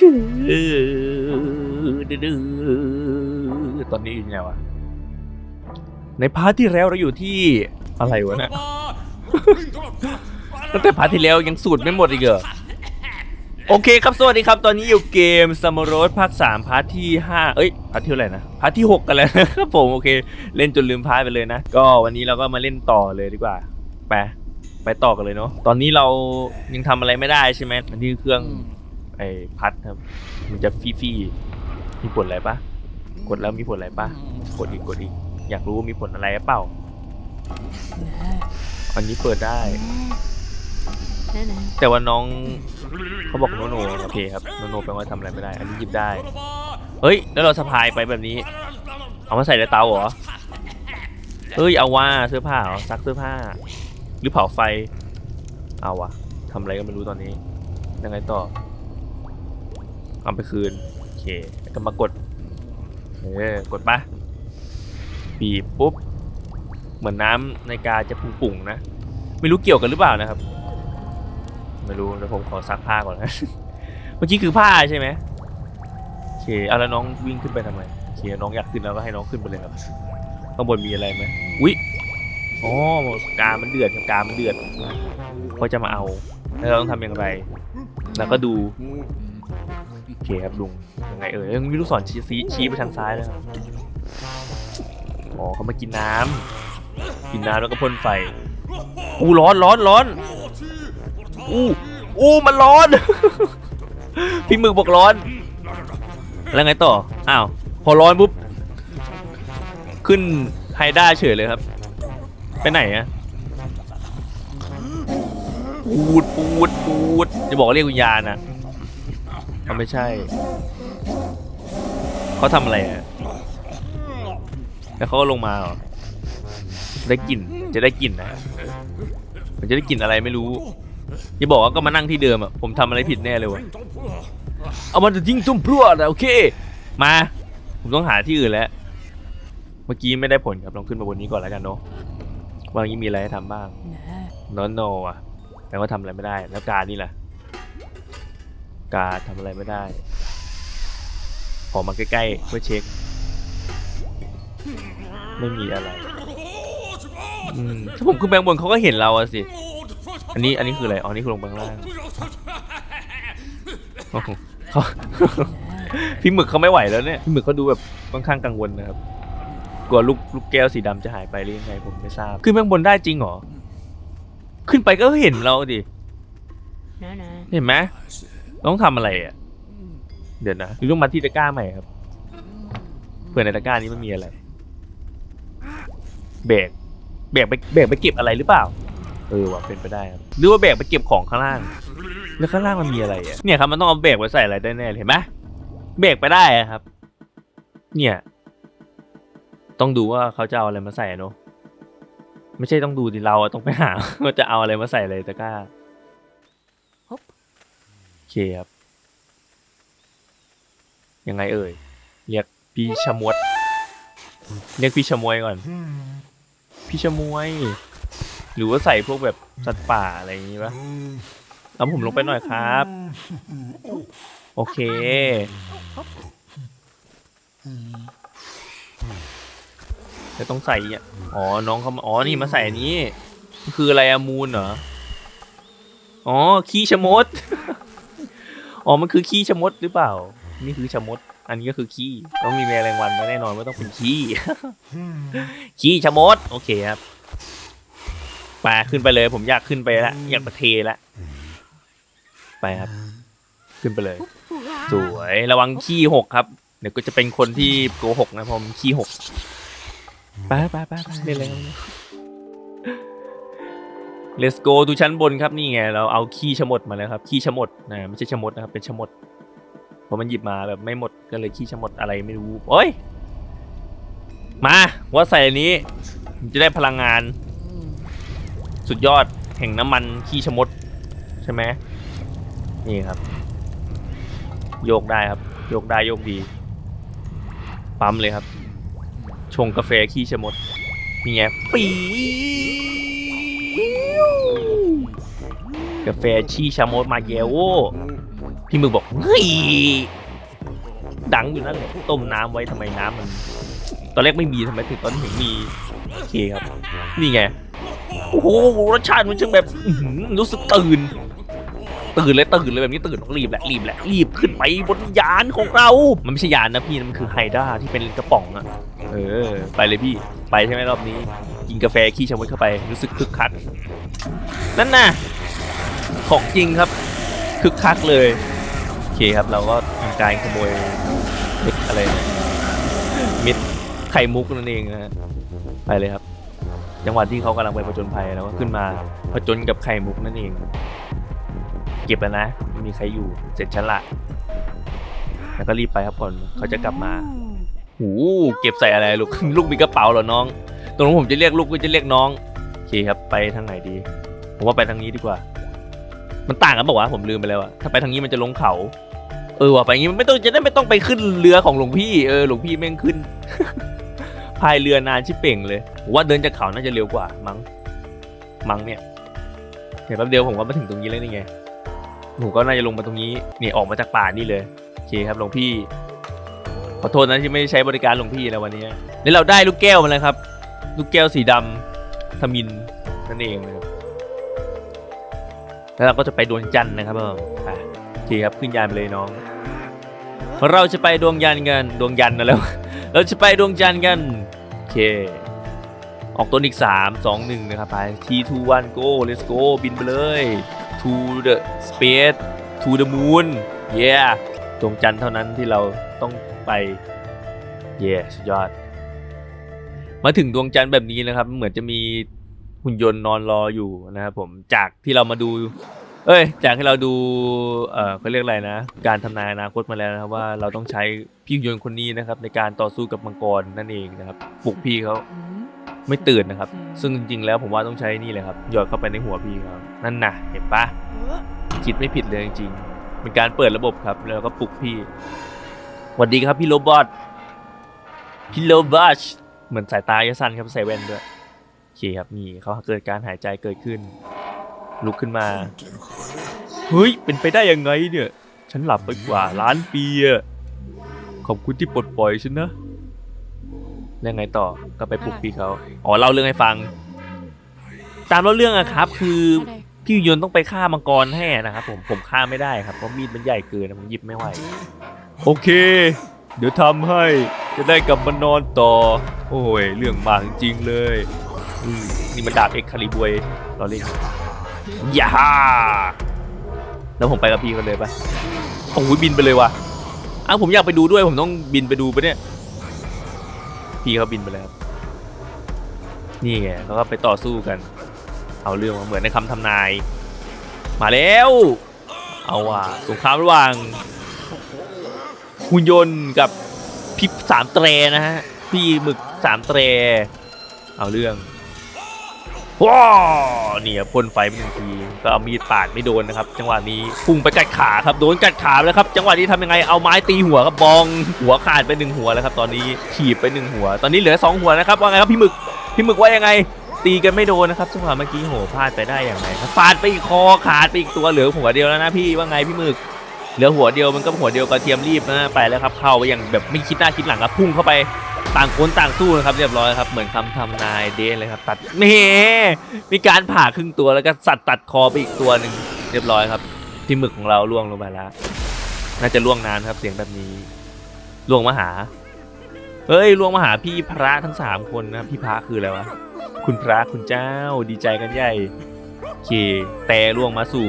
ดื้อตอนนี้อยู่ไหนวะ ในพาร์ทที่แล้วเราอยู่ที่อะไรวะเนี่ยตั้งแต่พาร์ทที่แล้วยังสูตรไม่หมดอีกเหรอโอเคครับ สวัสดีครับ ตอนนี้อยู่เกม s ัม r ร d ภาค3พาร์ทที่5เอ้ยพาร์ทที่เท่าไหร่นะ พาร์ทที่6กันแล้วนะครับผม โอเค เล่นจนลืมพาร์ทไปเลยนะ ก็วันนี้เราก็มาเล่นต่อเลยดีกว่า ไป ไปต่อกันเลยเนาะ ตอนนี้เรายังทำอะไรไม่ได้ใช่ไหมอันนี้เครื่อง ไอ้พัดครับ มันจะฟีฟีมีผลอะไรปะกดแล้วมีผลอะไรปะกดอีกกดอีก อยากรู้ว่ามีผลอะไรเปล่า อันนี้เปิดได้ แต่ว่าน้องเขาบอกโนโนโอเคครับโนโนแปลว่าทำอะไรไม่ได้ อันนี้หยิบได้ เฮ้ย แล้วเราสะพายไปแบบนี้ เอามาใส่ในเตาเหรอ เฮ้ย เอาว่าเสื้อผ้าเหรอซักเสื้อผ้า หรือเผาไฟ เอาวะทำอะไรก็ไม่รู้ตอนนี้ ยังไงต่อ เอาไปคืน โอเคแล้วก็มากด เออกดปะบีบปุ๊บ เหมือนน้ำในกาจะปุ่งๆนะ ไม่รู้เกี่ยวกันหรือเปล่านะครับ ไม่รู้เดี๋ยวผมขอซักผ้าก่อนนะ เมื่อกี้คือผ้าใช่ไหมโอเคเอาแล้วน้องวิ่งขึ้นไปทำไมโอเคน้องอยากขึ้นแล้วก็ให้น้องขึ้นไปเลยครับ ข้างบนมีอะไรไหมอุ๊ยอ๋อกามันเดือดกามันเดือดเขาจะมาเอา แล้วเราต้องทำอย่างไร แล้วก็ดู เคครับลุงยังไงเอ่ยเอ้ยมีลูกศรชี้ชี้ชี้ไปทางซ้ายแล้วครับอ๋อเขามากินน้ำกินน้ำแล้วก็พ่นไฟอู้ร้อนร้อนร้อนอู้อู้มันร้อน พี่หมึกบอกร้อน แล้วไงต่ออ้าวพอร้อนปุ๊บขึ้นไฮด้าเฉยเลยครับ ไปไหนอะปูดปูดปูดจะบอกว่าเรียกวิญญาณนะ เขาไม่ใช่ เขาทำอะไรอะแล้วเขาก็ลงมาเหรอได้กลิ่น จะได้กลิ่นนะ มันจะได้กลิ่นอะไรไม่รู้อย่าบอกว่าก็มานั่งที่เดิมอะ ผมทำอะไรผิดแน่เลยวะเอามันจะทิ้งตุ้มพรวดอะโอเค มา ผมต้องหาที่อื่นแล้ว เมื่อกี้ไม่ได้ผลครับ ลองขึ้นมาบนนี้ก่อนแล้วกันเนาะว่าอย่างนี้มีอะไรให้ทำบ้างนอนโนอะแปลว่าทำอะไรไม่ได้ แล้วการนี่แหละ การทำอะไรไม่ได้ ขอมาใกล้ๆเพื่อเช็ค ไม่มีอะไรอืมถ้าผมขึ้นไปข้างบนเขาก็เห็นเราอะสิ อันนี้อันนี้คืออะไร อ๋อ นี่คือลงไปข้างล่างโอ้โหเขาพี่หมึกเขาไม่ไหวแล้วเนี่ย พี่หมึกเขาดูแบบค่อนข้างกังวลนะครับ กลัวลูกลูกแก้วสีดำจะหายไปหรือยังไงผมไม่ทราบ ขึ้นไปข้างบนได้จริงเหรอ ขึ้นไปก็เห็นเราดิ เห็นไหม ต้องทำอะไรอะ เดี๋ยวนะหรือต้องมาที่ตะกร้าใหม่ครับ เผื่อในตะกร้านี้มันมีอะไรแบกแบกไปแบกไปเก็บอะไรหรือเปล่า เออว่ะเป็นไปได้ครับ หรือว่าแบกไปเก็บของข้างล่าง แล้วข้างล่างมันมีอะไรอะ เนี่ยครับมันต้องเอาแบกไปใส่อะไรได้แน่เลยเห็นไหมแบกไปได้อะครับ เนี่ย ต้องดูว่าเขาจะเอาอะไรมาใส่อะเนอะไม่ใช่ต้องดูดิเราอะต้องไปหาว่าจะเอาอะไรมาใส่เลยตะกร้าโอ เคครับ ยังไงเอ่ย เรียกพี่ชะมวด เรียกพี่ชะมวยก่อน พี่ชะมวย หรือว่าใส่พวกแบบสัตว์ป่าอะไรอย่างงี้ปะเอาผมลงไปหน่อยครับ โอเค จะต้องใส่อะอ๋อ น้องเขามาอ๋อ นี่มาใส่อันนี้ คืออะไรอะมูลเหรอ อ๋อ ขี้ชะมด อ๋อ มันคือขี้ชะมดหรือเปล่า นี่คือชะมด อันนี้ก็คือขี้ต้องมีแมลงวันมาแน่นอนว่าต้องเป็นขี้ ขี้ชะมด โอเคครับไปขึ้นไปเลย ผมอยากขึ้นไปแล้วอยากประเทแล้วไปครับ ขึ้นไปเลย สวยระวังขี้หกครับ เดี๋ยวก็จะเป็นคนที่โกหกนะเพราะผมขี้หกไปไปไปไปเล่นอะไรกัน Let's go ดูชั้นบนครับนี่ไง เราเอาขี้ชะมดมาแล้วครับขี้ชะมดนะไม่ใช่ชะมดนะครับเป็นชะมดเพราะมันหยิบมาแบบไม่หมดก็เลยขี้ชะมดอะไรไม่รู้โอ้ยมาว่าใส่อันนี้จะได้พลังงาน สุดยอดแห่งน้ำมันขี้ชะมดใช่ไหมนี่ครับ โยกได้ครับ โยกได้โยกดี ปั๊มเลยครับ ชงกาแฟขี้ชะมดนี่ไงปี๊ กาแฟชีชะมดมาเยโวพี่มึกบอกเฮ้ยดังอยู่นั่นแหละต้มน้ำไว้ทำไมน้ำมัน ตอนแรกไม่มีทำไมถึงตอนนี้ถึงมีโอเคครับ นี่ไงโอ้โหรสชาติมันช่างแบบรู้สึกตื่น ตื่นเลยตื่นเลยแบบนี้ตื่นรีบแหละรีบแหละรีบขึ้นไปบนยานของเรา มันไม่ใช่ยานนะพี่มันคือไฮด้าที่เป็นกระป๋องอะเออ ไปเลยพี่ ไปใช่ไหมรอบนี้ กินกาแฟขี้ชะมดเข้าไปรู้สึกคึกคักนั่นน่ะของจริงครับคึกคักเลยโอเคครับเราก็ทำการขโมยเม็ดอะไรนะเม็ดไข่มุกนั่นเองนะไปเลยครับ จังหวะที่เขากำลังไปผจญภัยแล้วก็ขึ้นมาผจญกับไข่มุกนั่นเอง เก็บแล้วนะไม่มีใครอยู่เสร็จชั้นละแล้วก็รีบไปครับก่อนเขาจะกลับมา หูเก็บใส่อะไรลูก ลูกมีกระเป๋าเหรอน้อง ตรงนั้นผมจะเรียกลูกก็จะเรียกน้องโอเคครับไปทางไหนดี ผมว่าไปทางนี้ดีกว่า มันต่างกันบอกว่าวะผมลืมไปแล้วอะถ้าไปทางนี้มันจะลงเขา เออว่ะไปงี้มันไม่ต้องจะได้ไม่ต้องไปขึ้นเรือของหลวงพี่เออหลวงพี่แม่งขึ้น พายเรือนานชิบเป่งเลยผมว่าเดินจากเขาน่าจะเร็วกว่ามั้งมั้งเนี่ยเดี๋ยวแป๊บเดียวผมก็มาถึงตรงนี้แล้วนี่ไงผมก็น่าจะลงมาตรงนี้นี่ออกมาจากป่านี่เลยโอเคครับหลวงพี่ขอโทษนะที่ไม่ได้ใช้บริการหลวงพี่แล้ววันนี้นี่เราได้ลูกแก้วมาแล้วครับ ลูกแก้วสีดำทมินนั่นเองนะครับแล้วเราก็จะไปดวงจันทร์นะครับผมไปโอเคครับขึ้นยานไปเลยน้อง เราจะไปดวงยันกันดวงยันนะแล้ว เราจะไปดวงจันทร์กันโอเค ออกต้นอีก 3 2 1 นะครับไป T2 1 go let's go บินไปเลย to the space to the moon yeah ดวงจันทร์เท่านั้นที่เราต้องไป yeah สุดยอด มาถึงดวงจันทร์แบบนี้นะครับ เหมือนจะมีหุ่นยนต์นอนรออยู่นะครับผมจากที่เรามาดู เอ้ย จากที่เราดู เอ่อเขาเรียกอะไรนะ การทำนายอนาคตมาแล้วนะครับว่าเราต้องใช้พี่หุ่นยนต์คนนี้นะครับ ในการต่อสู้กับมังกรนั่นเองนะครับปลุกพี่เขาไม่ตื่นนะครับ ซึ่งจริงๆแล้วผมว่าต้องใช้นี่เลยครับหยอดเข้าไปในหัวพี่เขานั่นน่ะ เห็นปะคิดไม่ผิดเลยจริงๆเป็นการเปิดระบบครับ แล้วก็ปลุกพี่สวัสดีครับพี่โรบอทพี่โรบอท เหมือนสายตายะสั้นครับใส่แว่นด้วยโอเคครับนี่เขาเกิดการหายใจเกิดขึ้น ลุกขึ้นมา เฮ้ย เป็นไปได้ยังไงเนี่ย ฉันหลับไปกว่าล้านปีอะขอบคุณที่ปลดปล่อยฉันนะแล้วไงต่อก็ไปปลุกพี่เขาอ๋อเล่าเรื่องให้ฟัง ตามเล่าเรื่องอะครับ คือพี่ยนต้องไปฆ่ามังกรให้นะครับผมผมฆ่าไม่ได้ครับเพราะมีดมันใหญ่เกินผมหยิบไม่ไหวโอเค เดี๋ยวทำให้ จะได้กลับมานอนต่อ โอ้ย เรื่องมากจริงๆเลยอืมนี่มันดาบเอ็กคาลิบวยเราเล่นย่าแล้วผมไปกับพี่กันเลยปะโอ้ยบินไปเลยว่ะอ้าวผมอยากไปดูด้วยผมต้องบินไปดูปะเนี่ย พี่เขาบินไปแล้วนี่ไงเขาก็ไปต่อสู้กัน เอาเรื่องมาเหมือนในคำทำนาย มาแล้ว เอาว่ะสงครามระหว่างหุ่นยนต์กับ พี่สามเตรนะฮะ พี่หมึกสามเตร เอาเรื่องว้าเนี่ยพ่นไฟไปหนึ่งทีก็เอามีดปาดไม่โดนนะครับ จังหวะนี้พุ่งไปกัดขาครับโดนกัดขาแล้วครับ จังหวะนี้ทำยังไงเอาไม้ตีหัวครับบองหัวขาดไปหนึ่งหัวแล้วครับ ตอนนี้ขีบไปหนึ่งหัว ตอนนี้เหลือสองหัวนะครับว่าไงครับพี่หมึกพี่หมึกว่ายังไง ตีกันไม่โดนนะครับจังหวะเมื่อกี้โหพลาดไปได้อย่างไรครับฟาดไปอีกคอขาดไปอีกตัวเหลือหัวเดียวแล้วนะพี่ว่าไงพี่หมึก เหลือหัวเดียวมันก็หัวเดียวกระเทียมรีบนะไปแล้วครับเข้าไปอย่างแบบไม่คิดหน้าคิดหลังครับพุ่งเข้าไปต่างคนต่างสู้นะครับเรียบร้อยครับเหมือนคำทำนายเดนเลยครับตัดเมมีการผ่าครึ่งตัวแล้วก็สัตว์ตัดคอไปอีกตัวหนึ่งเรียบร้อยครับที่หมึกของเราล่วงลงไปแล้ว น่าจะล่วงนานครับเสียงแบบนี้ล่วงมาหาเฮ้ยล่วงมาหาพี่พระทั้งสามคนนะพี่พระคืออะไรวะคุณพระคุณเจ้าดีใจกันใหญ่โอเคแต่ล่วงมาสู่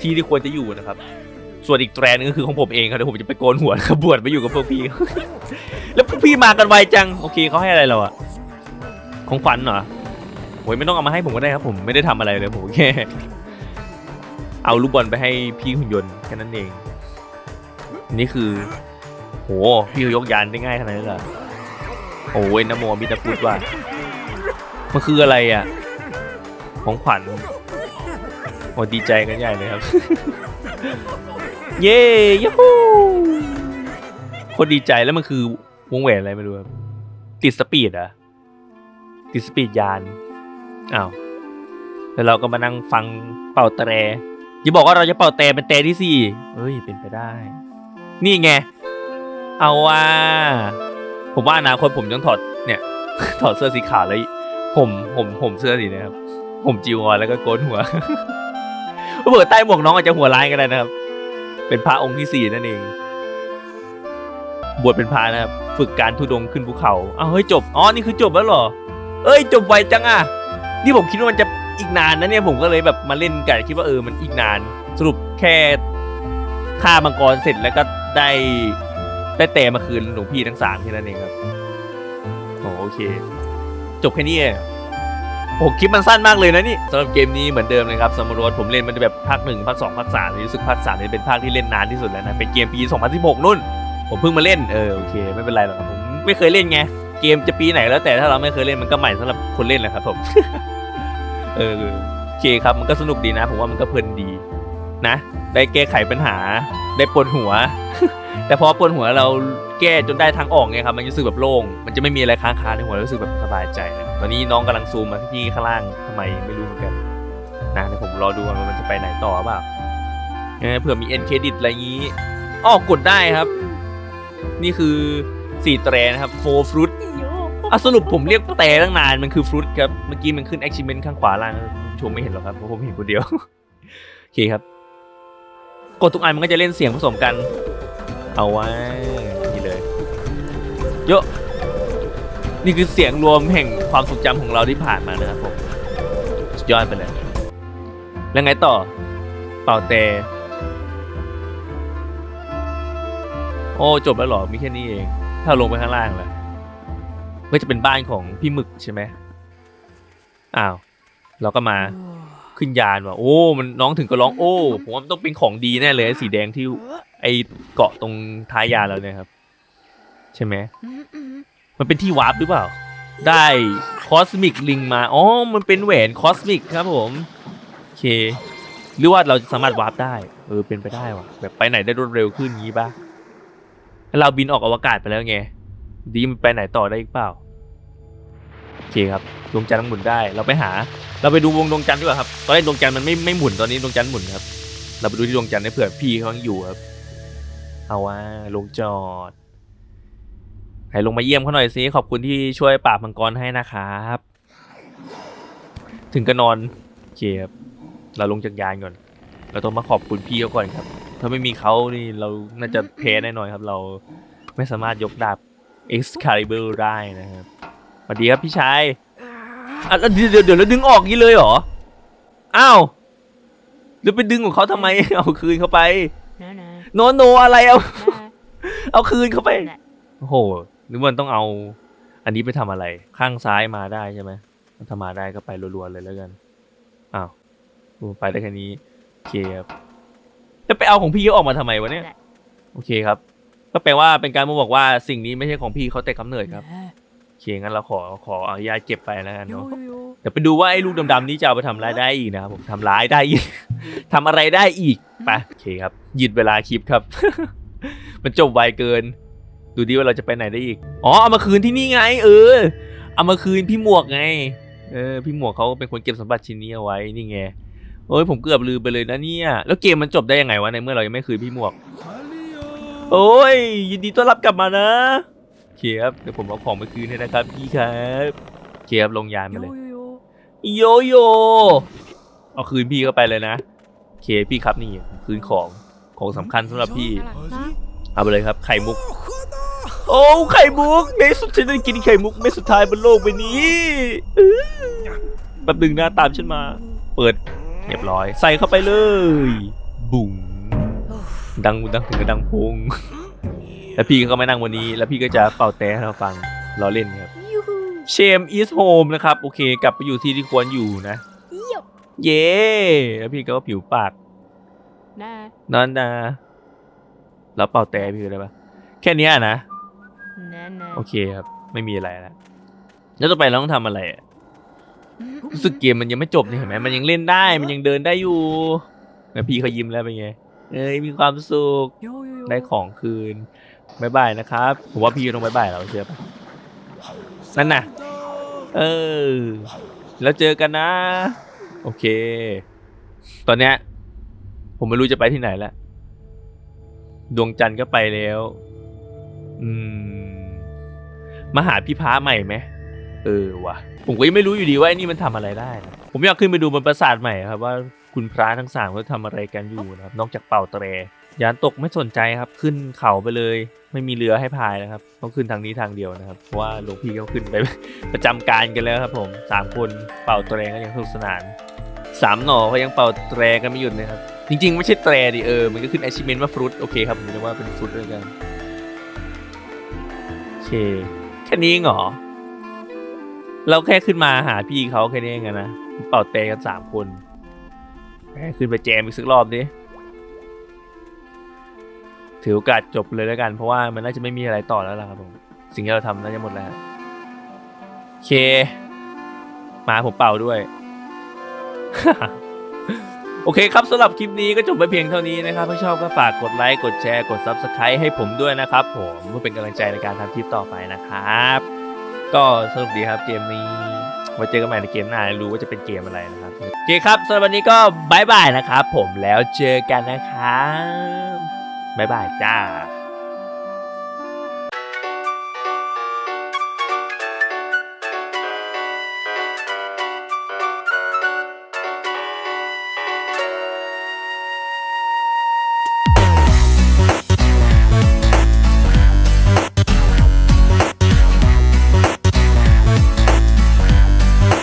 ที่ที่ควรจะอยู่นะครับ ส่วนอีกแตรนึงก็คือของผมเองครับเดี๋ยวผมจะไปโกนหัวนะครับวชไปอยู่กับพวกพี่ แล้วพวกพี่มากันไวจังโอเคเขาให้อะไรเราอะของขวัญเหรอโอ้ยไม่ต้องเอามาให้ผมก็ได้ครับ ผมไม่ได้ทำอะไรเลยผมแค่เอาลูกบอลไปให้พี่หุ่นยนต์แค่นั้นเอง นี่คือ โหพี่ยกยานได้ง่ายขนาดนี้เหรอโอ้ยนโมมิตาพุทธว่ามันคืออะไรอะของขวัญโอ้ดีใจกันใหญ่เลยครับ เย้ยูฮูคตรดีใจแล้วมันคือวงแหวนอะไรไม่รู้ครับติดสปีดอะติดสปีดยานอ้าวแล้วเราก็มานั่งฟังเป่าแตรอย่าบอกว่าเราจะเป่าแต่เป็นแต่ที่สี่เฮ้ยเป็นไปได้ นี่ไงเอาว่า ผมว่าอนาคตผมต้องถอดเนี่ยถอดเสื้อสีขาวแล้วผมผมผมเสื้อสีนะครับผมจีวรแล้วก็โกนหัวเผื่อใต้หมวกน้องอาจจะหัวร้ายก็ได้นะครับ เป็นพระองค์ที่สี่นั่นเอง บวชเป็นพระนะครับฝึกการทุดงขึ้นภูเขาอ้าวเฮ้ยจบอ๋อนี่คือจบแล้วเหรอ เอ้ยจบไวจังอะนี่ผมคิดว่ามันจะอีกนานนะเนี่ยผมก็เลยแบบมาเล่นกันคิดว่าเออมันอีกนาน สรุปแค่ฆ่ามังกรเสร็จแล้วก็ได้ได้แต่มาคืนหลวงพี่ทั้งสามแค่นั้นเองครับโอเค จบแค่นี้ โอ้คลิปมันสั้นมากเลยนะนี่สำหรับเกมนี้เหมือนเดิมเลยครับสมรสผมเล่นมันแบบภาคหนึ่งภาคสองภาคสามรู้สึกภาคสามนี่เป็นภาคที่เล่นนานที่สุดแล้วนะเป็นเกมปี 2016 นู่น ผมเพิ่งมาเล่นเออโอเคไม่เป็นไรหรอกครับผมไม่เคยเล่นไงเกมจะปีไหนแล้วแต่ถ้าเราไม่เคยเล่นมันก็ใหม่สำหรับคนเล่นแหละครับผมเออโอเคครับมันก็สนุกดีนะ ผมว่ามันก็เพลินดีนะ ได้แก้ไขปัญหาได้ปวดหัว แต่พอปวดหัวเรา แก้จนได้ทางออกไงครับมันรู้สึกแบบโล่งมันจะไม่มีอะไรค้างคาในหัวรู้สึกแบบสบายใจนะตอนนี้น้องกำลังซูมมาที่ข้างล่างทำไมไม่รู้เหมือนกันนะเดี๋ยวผมรอดูกันว่ามันจะไปไหนต่อเปล่าเผื่อมีเอ็นเครดิตอะไรอย่างนี้อ้อกดได้ครับ นี่คือสี่แตรนะครับโฟฟรุตอะสรุปผมเรียกแต่ตั้งนานมันคือฟรุตครับเมื่อกี้มันขึ้น achievement ข้างขวาล่างชมไม่เห็นหรอกครับเพราะผมเห็นคนเดียวโอเคครับ กดทุกอันมันก็จะเล่นเสียงผสมกัน เอาไว้ เยอะนี่คือเสียงรวมแห่งความทรงจำของเราที่ผ่านมานะครับผมสุดยอดไปเลย แล้วไงต่อเป่าแต่โอ้จบแล้วเหรอมีแค่นี้เอง ถ้าลงไปข้างล่างล่ะก็จะเป็นบ้านของพี่หมึกใช่ไหมอ้าวเราก็มาขึ้นยานว่ะโอ้มันน้องถึงก็ร้องโอ้ผมว่ามันต้องเป็นของดีแน่เลยไอ้สีแดงที่ไอเกาะตรงท้ายยานเราเนี่ยครับ ใช่ไหมมันเป็นที่วาร์ปหรือเปล่า ได้คอสมิกลิงมาอ๋อมันเป็นแหวนคอสมิกครับผมโอเค หรือว่าเราจะสามารถวาร์ปได้เออเป็นไปได้ว่ะแบบไปไหนได้รวดเร็วขึ้นงี้ป่ะแล้วเราบินออกอวกาศไปแล้วไงดีมันไปไหนต่อได้อีกเปล่าโอเคครับดวงจันทร์มันหมุนได้เราไปหา เราไปดูวงดวงจันทร์ดีกว่าครับตอนแรกดวงจันทร์มันไม่ไม่หมุนตอนนี้ดวงจันทร์หมุนครับ เราไปดูที่ดวงจันทร์ให้เผื่อพี่เขายังอยู่ครับเอาว่าลงจอด ให้ลงมาเยี่ยมเขาหน่อยสิขอบคุณที่ช่วยปราบมังกรให้นะครับ ถึงก็นอนโอเคครับเราลงจากยานก่อน เราต้องมาขอบคุณพี่เขาก่อนครับ ถ้าไม่มีเขานี่เราน่าจะแพ้แน่นอนครับ เราไม่สามารถยกดาบ Excalibur ได้นะครับสวัสดีครับพี่ชายอะแล้วเดี๋ยวเดี๋ยวเดี๋ยวแล้วดึงออกงี้เลยเหรอ อ้าวหรือไปดึงของเขาทำไม เอาคืนเขาไปนะนะโนโนอะไรเอานะเอาคืนเขาไปนะโอ้โห หรือมันต้องเอา อันนี้ไปทำอะไร ข้างซ้ายมาได้ใช่ไหมถ้ามาได้ก็ไปรัวๆเลยแล้วกันอ้าวโอ้ไปได้แค่นี้โอเคครับแล้วไปเอาของพี่เขาออกมาทำไมวะเนี่ยโอเคครับ ก็แปลว่าเป็นการมาบอกว่าสิ่งนี้ไม่ใช่ของพี่เขาแต่กำเนิดครับโอเคงั้นเราขอขออนุญาตเก็บไปแล้วกันโยเนาะโยเดี๋ยวไปดูว่าไอ้ลูกดำๆนี้จะเอาไปทำอะไรได้อีกนะครับผมทำร้ายได้อีกทำอะไรได้อีกไปโอเคครับหยุดเวลาคลิปครับ มันจบไวเกิน ดูดิว่าเราจะไปไหนได้อีก อ๋อ เอามาคืนที่นี่ไง เออ เอามาคืนพี่หมวกไง เออ พี่หมวกเขาเป็นคนเก็บสมบัติชิ้นนี้เอาไว้ นี่ไงโอ้ยผมเกือบลืมไปเลยนะเนี่ย แล้วเกมมันจบได้ยังไงวะในเมื่อเรายังไม่คืนพี่หมวก โอ้ย ยินดีต้อนรับกลับมานะโอเคครับเดี๋ยวผมเอาของไปคืนให้นะครับ พี่ครับโอเคครับลงยานโยมาเลย โยโยโยโยเอาคืนพี่เข้าไปเลยนะโอเคพี่ครับนี่คืนของของสำคัญสำหรับพี่น่ารักนะเอาไปเลยครับไข่มุก โอ้ไข่มุกในสุดฉันได้กินไข่มุกเม็ดสุดท้ายบนโลกใบนี้อื้อแป๊บหนึงนะตามฉันมา เปิดเรียบร้อย ใส่เข้าไปเลย บุ๋งดังดังถึงกับดังพงแล้วพี่ก็มานั่งวันนี้ แล้วพี่ก็จะเป่าแต่ให้เราฟังเราเล่นครับยูฮูเชมอีสโฮมนะครับ โอเค กลับไปอยู่ที่ที่ควรอยู่นะ เยี่ยมเย้แล้วพี่ก็ผิวปากนะนั่นนะแล้วเป่าแต่พี่อะไรปะแค่เนี้ยนะนะนะ โอเคครับ ไม่มีอะไรแล้วแล้วต่อไปเราต้องทำอะไรอะรู้สึกเกมมันยังไม่จบนี่เห็นไหมมันยังเล่นได้มันยังเดินได้อยู่แล้วพี่เขายิ้มแล้วเป็นไงเอ้ยมีความสุขโยโยโยได้ของคืนบายบายนะครับผมว่าพี่ต้องบายบายเราเชื่อปะนั่นน่ะ เออ แล้วเจอกันนะ โอเค ตอนเนี้ย ผมไม่รู้จะไปที่ไหนแล้ว ดวงจันทร์ก็ไปแล้ว อืม มาหาพี่พระใหม่ไหมเออว่ะ ผมก็ยังไม่รู้อยู่ดีว่าไอ้นี่มันทำอะไรได้นะผมอยากขึ้นไปดูบนปราสาทใหม่ครับว่าคุณพระทั้งสามเขาทำอะไรกันอยู่นะครับ นอกจากเป่าแตรยานตกไม่สนใจครับ ขึ้นเขาไปเลย ไม่มีเรือให้พายนะครับต้องขึ้นทางนี้ทางเดียวนะครับเพราะว่าหลวงพี่เขาขึ้นไป ประจำการกันแล้วครับ ผมสามคนเป่าแตรกันอย่างสนุกสนานสามหน่อเขายังเป่าแตรกันไม่หยุดนะครับ จริงๆ ไม่ใช่แตรดิเออ มันก็ขึ้น achievement ว่าฟรุตโอเคครับ ผมเรียกว่าเป็นฟรุตด้วยกัน โอเคแค่นี้เองเหรอ เราแค่ขึ้นมาหาพี่เขาแค่นี้เองอะนะเป่าเตะกันสามคนแค่ขึ้นไปแจมอีกสักรอบดิถือโอกาสจบเลยแล้วกัน เพราะว่ามันน่าจะไม่มีอะไรต่อแล้วล่ะครับผมสิ่งที่เราทำน่าจะหมดแล้วโอเค มาผมเป่าด้วย โอเคครับสำหรับคลิปนี้ก็จบไปเพียงเท่านี้นะครับถ้าชอบก็ฝากกดไลค์กดแชร์กด Subscribe ให้ผมด้วยนะครับผมเพื่อเป็นกำลังใจในการทำคลิปต่อไปนะครับ ก็สนุกดีครับเกมนี้ไว้เจอกันใหม่ในเกมหน้ารู้ว่าจะเป็นเกมอะไรนะครับโอเคครับสำหรับวันนี้ก็บายบายนะครับผมแล้วเจอกันนะครับบายบายจ้า